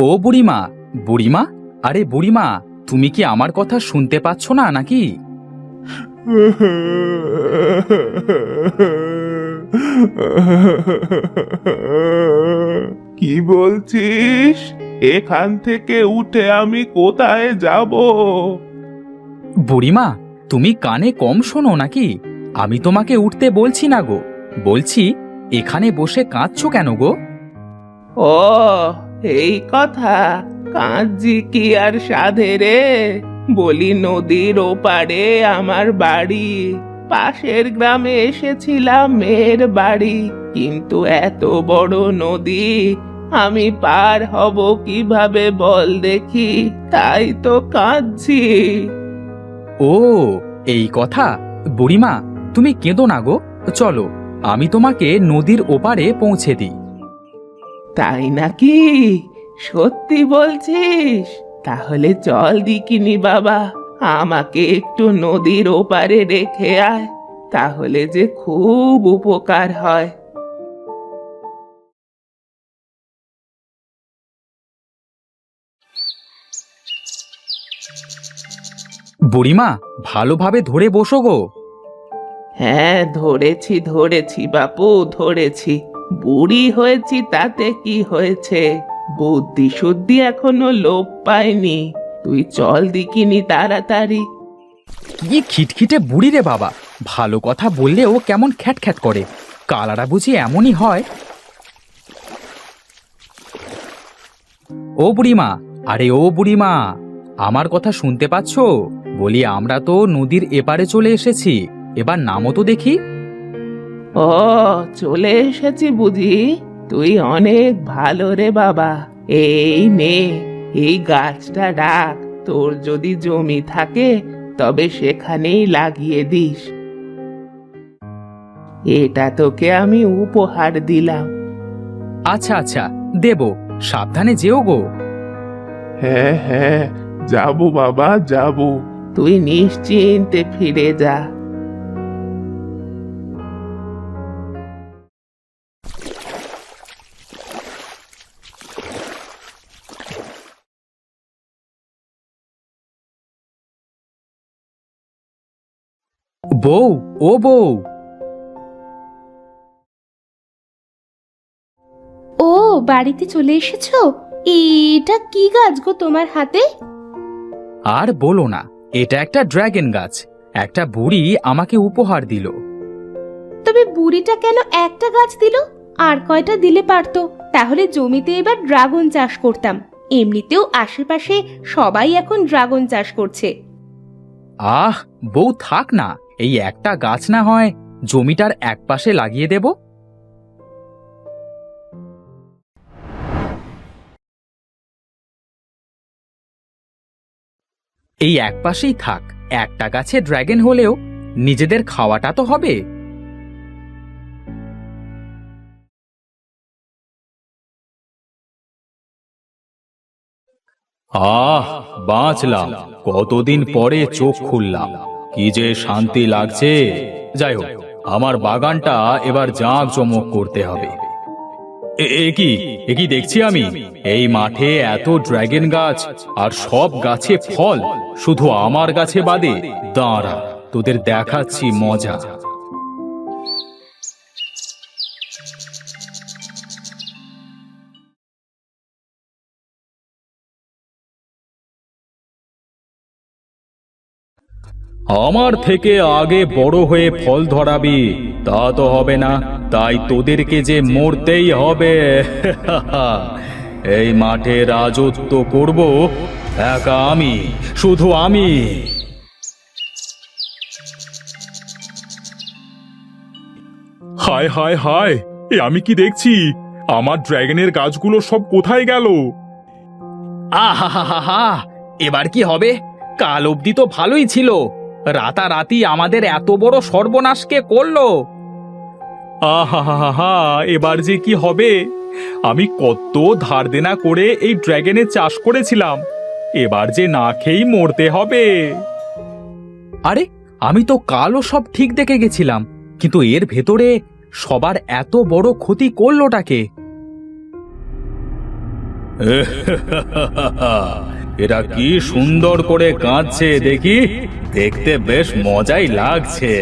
ও বুড়িমা বুড়িমা? আরে বুড়িমা তুমি কি আমার কথা শুনতে পাচ্ছ না নাকি? কি বলছিস? এখান থেকে উঠে আমি কোথায় যাব? বুড়িমা তুমি কানে কম শোনো নাকি? আমি তোমাকে উঠতে বলছি না গো। বলছি এখানে বসে কাঁদছো কেন গো? ও এই কথা কাঁদজি কি আর সাধে রে? বলি নদীর ওপারে আমার বাড়ি। পাশের গ্রামে এসেছিলাম মেয়ের বাড়ি। কিন্তু এত বড় নদী, আমি পার হব কীভাবে বল দেখি? তাই তো কাঁদছি। ও, এই কথা? বুড়িমা, তুমি কেঁদো না গো। চলো, আমি তোমাকে নদীর ওপারে পৌঁছে দিই। তাই নাকি? সত্যি বলছিস? তাহলে চল দিকিনি বাবা। আমাকে একটু নদীর ওপারে রেখে আয় তাহলে যে খুব উপকার হয়। বুড়িমা ভালোভাবে ধরে বসো গো। হ্যাঁ ধরেছি ধরেছি বাপু ধরেছি। বুড়ি হয়েছি তাতে কি হয়েছে? বুদ্ধি শুদ্ধি এখনও লোপ পায়নি। তুই চল দিকিনি তাড়াতাড়ি। কি খিটখিটে বুড়ি রে বাবা। ভালো কথা বললেও কেমন খ্যাট খ্যাট করে। কালারা বুঝি এমনই হয়। ও বুড়িমা, আরে ও বুড়িমা, আমার কথা শুনতে পাচ্ছ? বলি আমরা তো নদীর এপারে চলে এসেছি। এবার নামও তো দেখি। ও চলে এসেছি বুঝি। তুই অনেক ভালো রে বাবা। এই নে এই গাছটা রাখ। তোর যদি জমি থাকে তবে সেখানেই লাগিয়ে দিস। এটা তোকে আমি উপহার দিলাম। আচ্ছা আচ্ছা দেব। সাবধানে যেও গো। হ্যাঁ হ্যাঁ যাব বাবা যাব। তুই নিশ্চিন্তে ফিরে যা। বউ ও বউ। ও বাড়িতে চলে এসেছ? এটা কি গাছ গো তোমার হাতে? আর বলো না এটা একটা ড্রাগন গাছ। একটা বুড়ি আমাকে উপহার দিল। তবে বুড়িটা কেন একটা গাছ দিল? আর কয়টা দিলে পারতো? তাহলে জমিতে এবার ড্রাগন চাষ করতাম। এমনিতেও আশেপাশে সবাই এখন ড্রাগন চাষ করছে। আহ বউ থাক না। এই একটা গাছ না হয় জমিটার একপাশে লাগিয়ে দেব? এই একপাশেই থাক, একটা গাছে ড্রাগন হলেও নিজেদের খাওয়াটা তো হবে। আহ, বাঁচলাম। কতদিন পরে চোখ খুললাম। কি যে শান্তি লাগছে? যাই হোক আমার বাগানটা এবার জাঁক জমক করতে হবে। একই কি কি দেখছি আমি? এই মাঠে এত ড্রাগন গাছ আর সব গাছে ফল। শুধু আমার গাছে বাদে দাঁড়া, তোদের দেখাচ্ছি মজা। আমার থেকে আগে বড় হয়ে ফল ধরাবি তা তো হবে না তাই তোদেরকে যে মরতেই হবে। এই মাঠে রাজত্ব করব একা আমি শুধু আমি। হায় হায় হায় এ আমি কি দেখছি? আমার ড্রাগনের গাছগুলো সব কোথায় গেল? আহা এবার কি হবে? কাল অবধি তো ভালোই ছিল। রাতারাতি আমাদের এত বড় সর্বনাশকে করল। আহা এবার যে কি হবে? আমি কত ধার দেনা করে এই ড্রাগনের চাষ করেছিলাম। এবার যে না খেয়েই মরতে হবে। আরে আমি তো কালও সব ঠিক দেখে গেছিলাম কিন্তু এর ভেতরে সবার এত বড় ক্ষতি করলোটাকে এরা কি সুন্দর করে কাঁদছে দেখি। দেখতে বেশ মজাই লাগছে।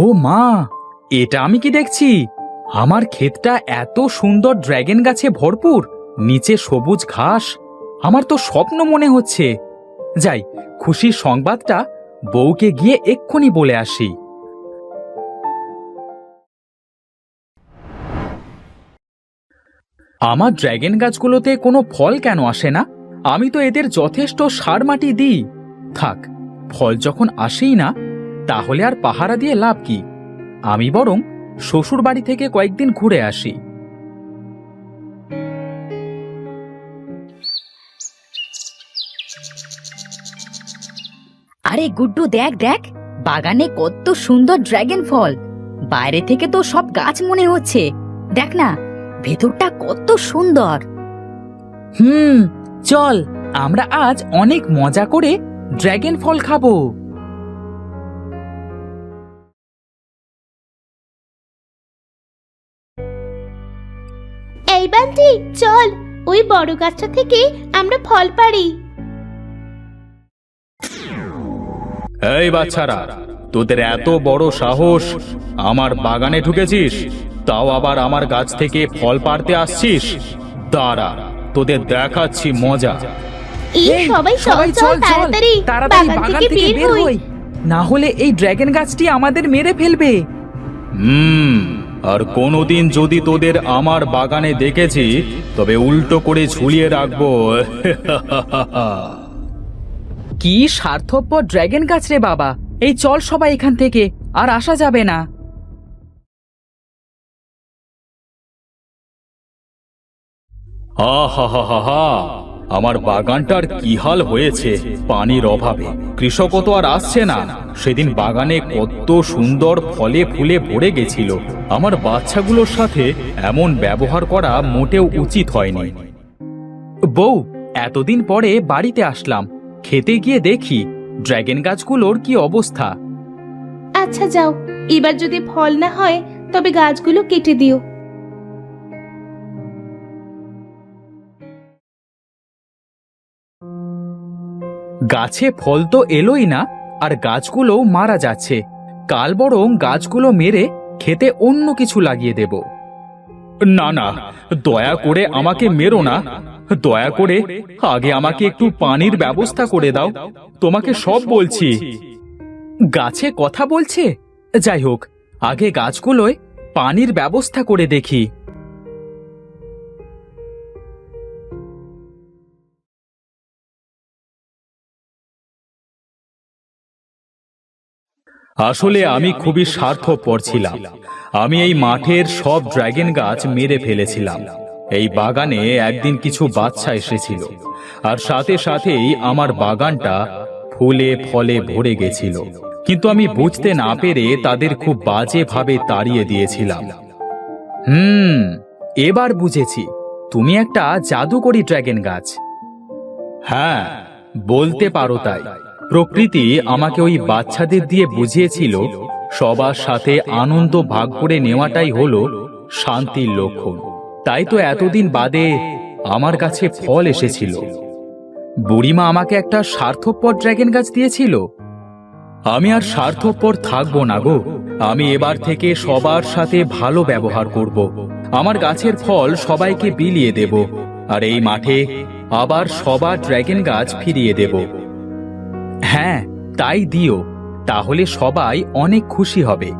ও মা, এটা আমি কি দেখছি? আমার ক্ষেতটা এত সুন্দর ড্র্যাগন গাছে ভরপুর, নিচে সবুজ ঘাস। আমার তো স্বপ্ন মনে হচ্ছে। যাই, খুশির সংবাদটা বউকে গিয়ে এক্ষুনি বলে আসি। আমার ড্র্যাগন গাছগুলোতে কোনো ফল কেন আসে না? আমি তো এদের যথেষ্ট সার মাটি দিই। থাক, ফল যখন আসেই না, তাহলে আর পাহারা দিয়ে লাভ কি? আমি বরং শ্বশুর বাড়ি থেকে কয়েকদিন ঘুরে আসি। আরে গুড্ডু, দেখ দেখ, বাগানে কত সুন্দর ড্রাগন ফল। বাইরে থেকে তো সব গাছ মনে হচ্ছে। দেখ না ভেতরটা কত সুন্দর। হুম চল আমরা আজ অনেক মজা করে ড্র্যাগন ফল খাব। এই বান্টি চল ওই বড় গাছটা থেকে আমরা ফল পারি এই বাচ্চারা তোদের এত বড় সাহস আমার বাগানে ঢুকেছিস? তাও আবার আমার গাছ থেকে ফল পাড়তে আসছিস? দাঁড়া তোদের দেখাচ্ছি মজা। এই সবাই চল চল তাড়াতাড়ি তাড়াতাড়ি বাগান থেকে বের হই। না হলে এই ড্র্যাগন গাছটি আমাদের মেরে ফেলবে। হুম আর কোনোদিন যদি তোদের আমার বাগানে দেখেছি তবে উল্টো করে ঝুলিয়ে রাখব। কি স্বার্থপর ড্র্যাগন গাছ রে বাবা। এই চল সবাই এখান থেকে আর আসা যাবে না। আহা আমার বাগানটার কি হাল হয়েছে? পানির অভাবে। কৃষকও তো আর আসছে না। সেদিন বাগানে কত সুন্দর ফলে ফুলে ভরে গেছিল। আমার বাচ্চাগুলোর সাথে এমন ব্যবহার করা মোটেও উচিত হয়নি। বউ, এতদিন পরে বাড়িতে আসলাম। খেতে গিয়ে দেখি ড্র্যাগন গাছগুলোর কি অবস্থা। আচ্ছা যাও। এবার যদি ফল না হয়, তবে গাছগুলো কেটে দিও। গাছে ফল তো এলোই না, আর গাছগুলো মারা যাচ্ছে। কাল বরং গাছগুলো মেরে খেতে অন্য কিছু লাগিয়ে দেব। না না, দয়া করে আমাকে মেরো না। দয়া করে আগে আমাকে একটু পানির ব্যবস্থা করে দাও। তোমাকে সব বলছি। গাছে কথা বলছে? যাই হোক, আগে গাছগুলোয় পানির ব্যবস্থা করে দেখি। আসলে আমি খুবই স্বার্থপর ছিলাম। আমি এই মাঠের সব ড্র্যাগন গাছ মেরে ফেলেছিলাম। এই বাগানে একদিন কিছু বাচ্চা এসেছিল। আর সাথে সাথেই আমার বাগানটা ফুলে ফলে ভরে গেছিল। কিন্তু আমি বুঝতে না পেরে তাদের খুব বাজেভাবে তাড়িয়ে দিয়েছিলাম। হুম, এবার বুঝেছি। তুমি একটা জাদুকরি ড্র্যাগন গাছ। হ্যাঁ বলতে পারো তাই। প্রকৃতি আমাকে ওই বাচ্চাদের দিয়ে বুঝিয়েছিল, সবার সাথে আনন্দ ভাগ করে নেওয়াটাই হলো শান্তির লক্ষণ তাই তো এতদিন বাদে আমার কাছে ফল এসেছিল। বুড়িমা আমাকে একটা স্বার্থপর ড্র্যাগন গাছ দিয়েছিল। আমি আর স্বার্থপর থাকব না গো। আমি এবার থেকে সবার সাথে ভালো ব্যবহার করব। আমার গাছের ফল সবাইকে বিলিয়ে দেব। আর এই মাঠে আবার সবার ড্র্যাগন গাছ ফিরিয়ে দেব। হ্যাঁ তাই দিও, তাহলে সবাই অনেক খুশি হবে।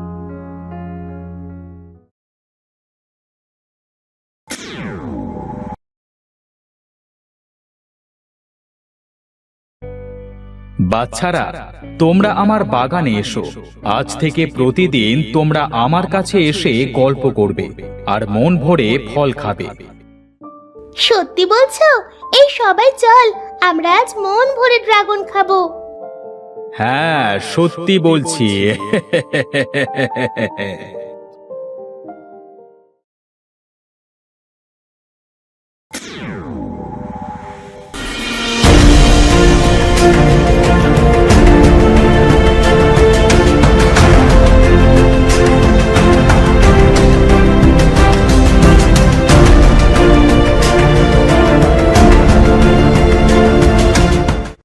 বাচ্চারা, তোমরা আমার বাগানে এসো। আজ থেকে প্রতিদিন তোমরা আমার কাছে এসে গল্প করবে আর মন ভরে ফল খাবে। সত্যি বলছো? এই সবাই চল, আমরা আজ মন ভরে ড্রাগন খাব। হ্যাঁ সত্যি বলছি।